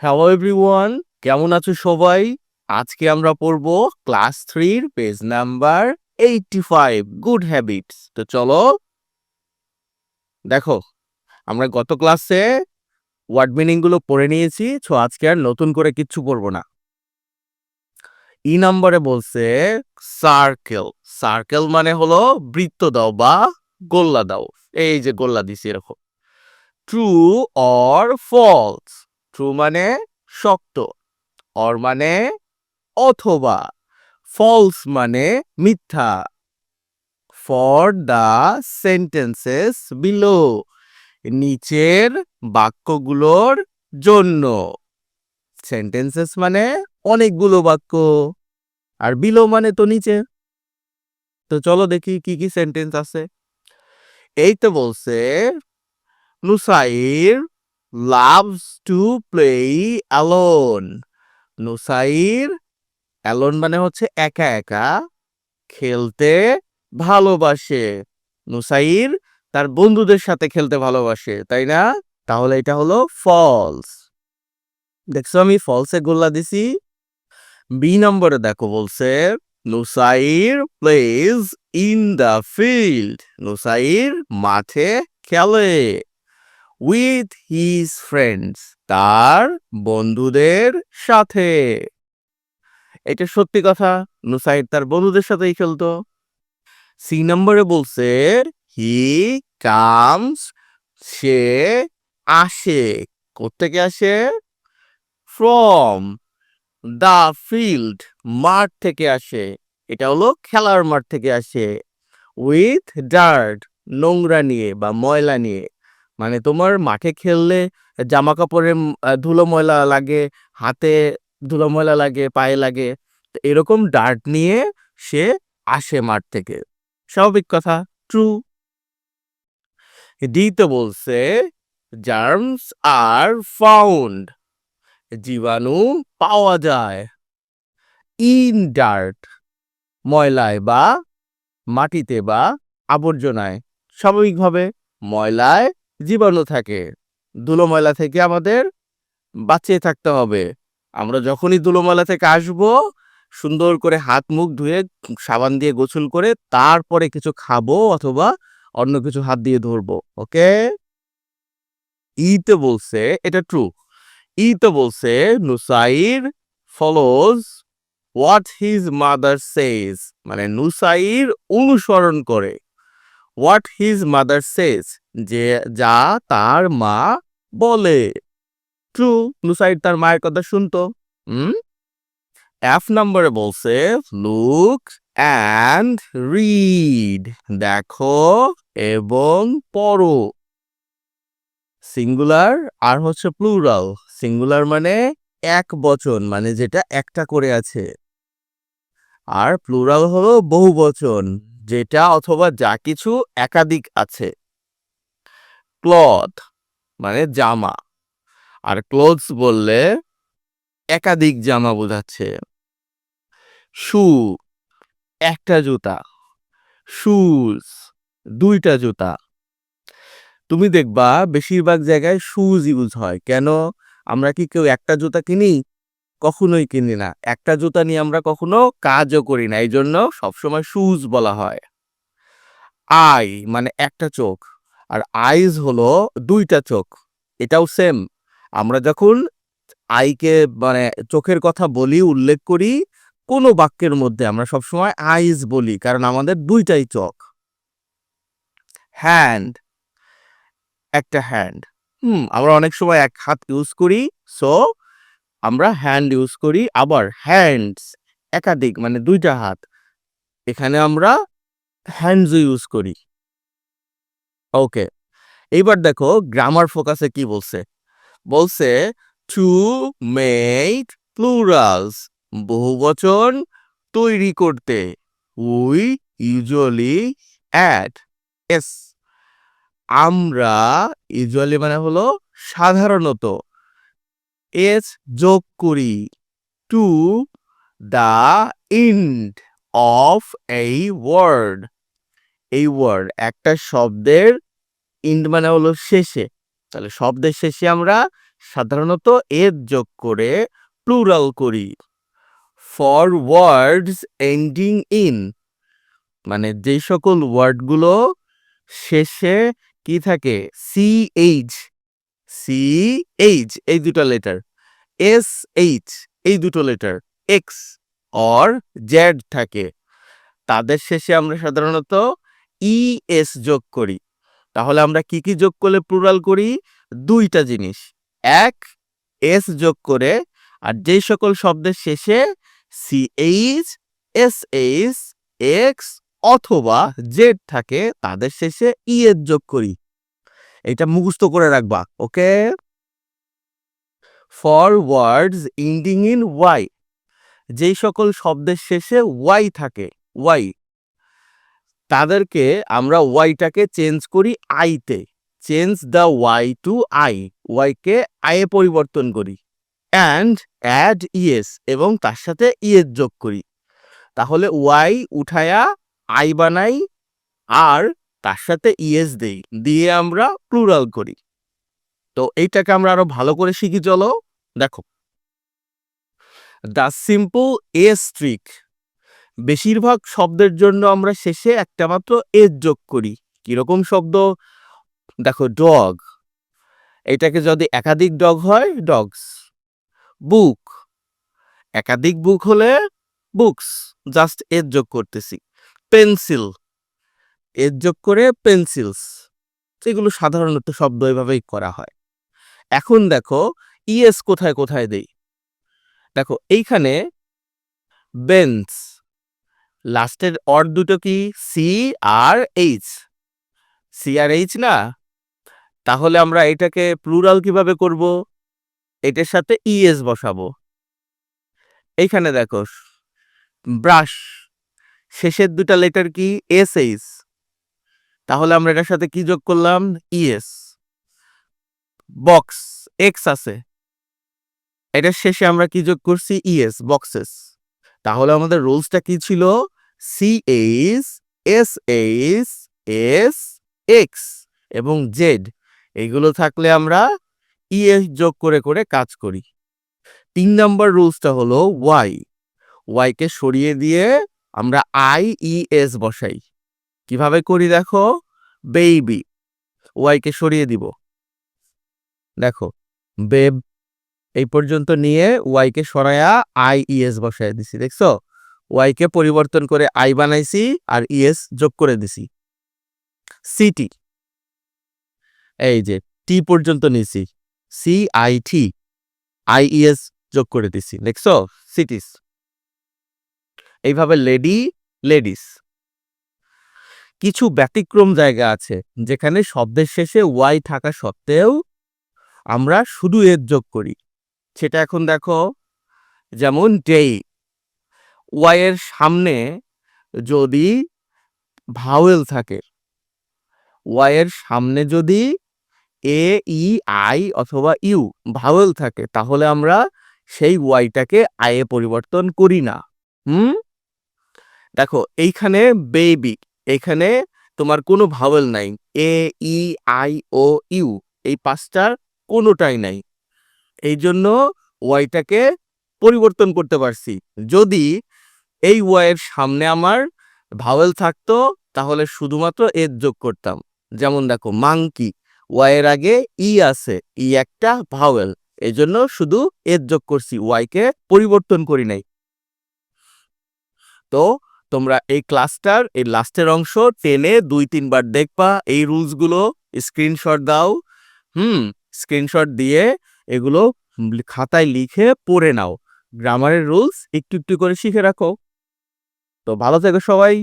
Hello everyone কেমন আছো সবাই? আজকে আমরা পড়ব ক্লাস থ্রির page number eighty five good habits তো চলো, দেখো, আমরা গত ক্লাসে ওয়ার্ড মিনিংগুলো পড়ে নিয়েছি ছো আজকে আর নতুন করে কিচ্ছু পড়ব না। ই নম্বরে বলছে সার্কেল সার্কেল মানে হলো বৃত্ত দাও বা গোল্লা দাও। এই যে গোল্লা দিছি, এরকম। ট্রু অর ফলস ট্রু মানে শক্ত, অর মানে অথবা ফলস মানে মিথ্যা। ফর দ্য সেন্টেন্সেস বিলো নিচের বাক্যগুলোর জন্য। সেন্টেন্সেস মানে অনেকগুলো বাক্য, আর বিলো মানে তো নিচে। তো চলো দেখি কি কি সেন্টেন্স আছে। এই তো বলছে, Nusair loves to play alone. Nusair alone মানে হচ্ছে একা একা, খেলতে ভালোবাসে। নুসাইর তার বন্ধুদের সাথে খেলতে ভালোবাসে, তাই না? তাহলে এটা হলো ফলস দেখছ আমি ফলসে গোল্লা দিছি। বি নম্বরে দেখো বলছে Nusair plays in the field Nusair মাঠে খেলে। উইথ হিজ ফ্রেন্ডস তার বন্ধুদের সাথে। এটা সত্যি কথা নুসাইড তার বন্ধুদের সাথেই খেলতো। সি নম্বরে বলছে হি কামস সে আসে। কোত্থেকে আসে? ফ্রম দ্য ফিল্ড মাঠ থেকে আসে। এটা হলো খেলার মাঠ থেকে আসে। উইথ ডার্ট নোংরা নিয়ে বা ময়লা নিয়ে। মানে তোমার মাঠে খেললে জামা কাপড়ে ধুলো ময়লা লাগে, হাতে ধুলো ময়লা লাগে, পায়ে লাগে। এরকম ডার্ট নিয়ে সে আসে মাঠ থেকে। স্বাভাবিক কথা, ট্রু। ডিতে বলছে, জার্মস আর ফাউন্ড, জীবাণু পাওয়া যায় ইন ডার্ট, ময়লায় বা মাটিতে বা আবর্জনায়। স্বাভাবিকভাবে ময়লায় জীবাণু থাকে। ধুলো ময়লা থেকে আমাদের বাঁচিয়ে থাকতে হবে। আমরা যখনই ধুলো ময়লা থেকে আসব, সুন্দর করে হাত, মুখ ধুয়ে সাবান দিয়ে গোসল করে তারপরে কিছু খাব অথবা অন্য কিছু হাত দিয়ে ধরবো ওকে ইতে বলছে, এটা ট্রু ইতে বলছে, Nusair follows what his mother says মানে নুসাইর অনুসরণ করে। হোয়াট হিজ মাদার সেজ যে, যা তার মা বলে। ট্রু নুসাইড তার মায়ের কথা শুনতো। হুম? এফ নম্বরে বলছে লুক অ্যান্ড রিড দেখো এবং পড়ো। সিঙ্গুলার আর হচ্ছে প্লুরাল সিঙ্গুলার মানে এক বচন মানে যেটা একটা করে আছে। আর প্লুরাল হলো বহু বচন যেটা অথবা যা কিছু একাধিক আছে। ক্লথ মানে জামা। আর ক্লোথস বললে একাধিক জামা বোঝাচ্ছে। শু, একটা জুতা। শুজ, দুইটা জুতা। তুমি দেখবা, বেশিরভাগ জায়গায় শুজ ইউজ হয়। কেন? আমরা কি কেউ একটা জুতা কিনি? কখনোই কিনি না। একটা জুতা নিয়ে আমরা কখনো কাজও করি না এই জন্য সবসময় শুজ বলা হয়। আই মানে একটা চোখ। আর আইজ হলো দুইটা চোখ, এটাও সেম আমরা যখন আইকে মানে চোখের কথা বলি, উল্লেখ করি, কোনো বাক্যের মধ্যে আমরা সবসময় আইজ বলি, কারণ আমাদের দুইটাই চোখ। হ্যান্ড একটা হ্যান্ড হুম, আমরা অনেক সময় এক হাত ইউজ করি সো আমরা হ্যান্ড ইউজ করি, আবার হ্যান্ডস একাধিক মানে দুইটা হাত। এখানে আমরা হ্যান্ডস ইউজ করি। ওকে এইবার দেখো গ্রামার ফোকাসে কি বলছে? বলছে টু মেক প্লুরালস বহুবচন তৈরি করতে উই ইউজুয়ালি অ্যাড এস আমরা ইউজুয়ালি মানে হলো সাধারণত এস যোগ করি টু দ্য ইন্ড অফ এই ওয়ার্ড এই ওয়ার্ড একটা শব্দের ইন্ড মানে হলো শেষে। তাহলে শব্দের শেষে আমরা সাধারণত এর যোগ করে প্লুরাল করি। ফর ওয়ার্ডস এন্ডিং ইন মানে যেই সকল ওয়ার্ডগুলো শেষে কি থাকে? সি এইচ সি এইচ এই দুটো লেটার এস এইচ এই দুটো লেটার এক্স অর জেড থাকে। তাদের শেষে আমরা সাধারণত ই এস যোগ করি। তাহলে আমরা কি কি যোগ করলে প্লুরাল করি? দুইটা জিনিস। এক এস যোগ করে, আর যেই সকল শব্দের শেষে C H S H X অথবা জেড থাকে, তাদের শেষে ই এর যোগ করি। এটা মুখস্থ করে রাখবা, okay? For words ending in Y যেই সকল শব্দের শেষে ওয়াই থাকে ওয়াই তাদেরকে আমরা ওয়াইটাকে চেঞ্জ করি আইতে change the Y to I ওয়াইকে আয়ে পরিবর্তন করি। অ্যান্ড অ্যাড ইএস এবং তার সাথে ইএস যোগ করি। তাহলে ওয়াই উঠায়া আই বানাই, আর তার সাথে ইএস দেই দিয়ে আমরা প্লুরাল করি। তো এইটাকে আমরা আরও ভালো করে শিখি, চলো দেখো। দ্য সিম্পল এস ট্রিক বেশিরভাগ শব্দের জন্য আমরা শেষে একটা মাত্র এস যোগ করি। কীরকম শব্দ? দেখো ডগ এটাকে যদি একাধিক ডগ হয় ডগস বুক একাধিক বুক হলে বুকস জাস্ট এর যোগ করতেছি। পেন্সিল এর যোগ করে পেন্সিলস। এগুলো সাধারণত শব্দ এভাবেই করা হয়। এখন দেখো, ইএস কোথায় কোথায় দেই? দেখো, এইখানে বেঞ্চ, লাস্টের অর দুটো কি? সি আর এইচ। সি আর এইচ না? তাহলে আমরা এটাকে প্লুরাল কীভাবে করব? এটার সাথে ইএস বসাবো। এইখানে দেখো, ব্রাশ, শেষের দুটা লেটার কি? S H. তাহলে আমরা এটার সাথে কি যোগ করলাম? ইএস বক্স এক্স আছে। এটার শেষে আমরা কি যোগ করছি? ইএস বক্সেস তাহলে আমাদের রুলসটা কি ছিল? C H S H S X এবং জেড এগুলো থাকলে আমরা ইএস যোগ করে করে কাজ করি। তিন নম্বর রুলসটা হলো ওয়াই ওয়াইকে সরিয়ে দিয়ে আমরা আই ই এস বসাই। কীভাবে করি দেখো? বেবি ওয়াইকে সরিয়ে দিব। দেখো বেব এই পর্যন্ত নিয়ে ওয়াইকে সরায়া আই ইএস বসায় দিছি, দেখছ? ওয়াইকে পরিবর্তন করে আই বানাইছি আর ইএস যোগ করে দিছি। সিটি এই যে টি পর্যন্ত নিছি। C I T I E S যোগ করে দিছি, দেখছ? সিটিস এইভাবে লেডি লেডিস কিছু ব্যতিক্রম জায়গা আছে, যেখানে শব্দের শেষে ওয়াই থাকা সত্ত্বেও আমরা শুধু এর যোগ করি। সেটা এখন দেখো, যেমন ডেই ওয়াই এর সামনে যদি ভাওয়েল থাকে ওয়াই এর সামনে যদি এ ই আই অথবা ইউ ভাওয়েল থাকে, তাহলে আমরা সেই ওয়াইটাকে আয়ে পরিবর্তন করি না। হুম? দেখো, এইখানে বেবি এখানে তোমার কোনো ভাওয়েল নাই এ ই আই ও ইউ এই পাঁচটার কোনোটাই নাই। এই জন্য ওয়াইটাকে পরিবর্তন করতে পারছি। যদি এই ওয়াইয়ের সামনে আমার ভাওয়েল থাকতো, তাহলে শুধুমাত্র এর যোগ করতাম। যেমন দেখো মাংকি ওয়াইয়ের আগে ই আছে ই একটা ভাওয়েল এই জন্য শুধু এর যোগ করছি ওয়াইকে পরিবর্তন করি নাই। তো তোমরা এই ক্লাসটার, এই লাস্টের অংশ টেনে দুই, তিনবার দেখবা, এই রুলসগুলো স্ক্রিনশট দাও, হুম, স্ক্রিনশট দিয়ে এগুলো খাতায় লিখে পড়ে নাও। গ্রামারের রুলস একটু একটু করে শিখে রাখো। তো ভালো থেকো সবাই।